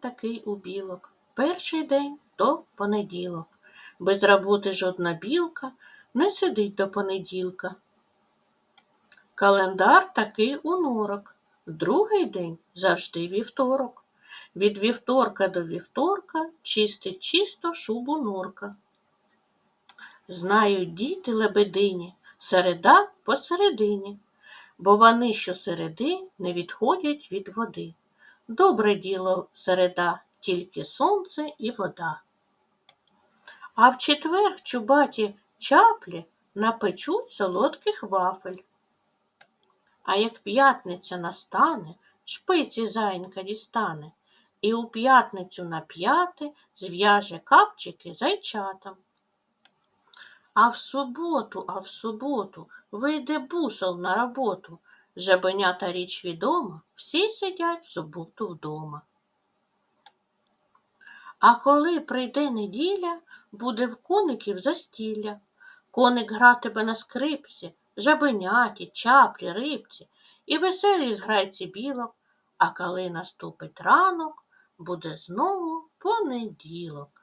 такий у білок. Перший день то понеділок. Без роботи жодна білка не сидить до понеділка. Календар такий у норок. Другий день завжди вівторок. Від вівторка до вівторка чистить чисто шубу норка. Знають діти лебедині, середа посередині, бо вони щосереди не відходять від води. Добре діло середа, тільки сонце і вода. А в четвер чубаті чаплі напечуть солодких вафель. А як п'ятниця настане, шпиці зайнька дістане, і у п'ятницю на п'яте зв'яже капчики зайчатам. А в суботу, а в суботу вийде бусол на роботу. Жабенята річ відома, всі сидять в суботу вдома. А коли прийде неділя, буде в коників застілля. Коник гратиме на скрипці, жабеняті, чаплі, рибці і веселій зграйці білок, а коли наступить ранок, буде знову понеділок.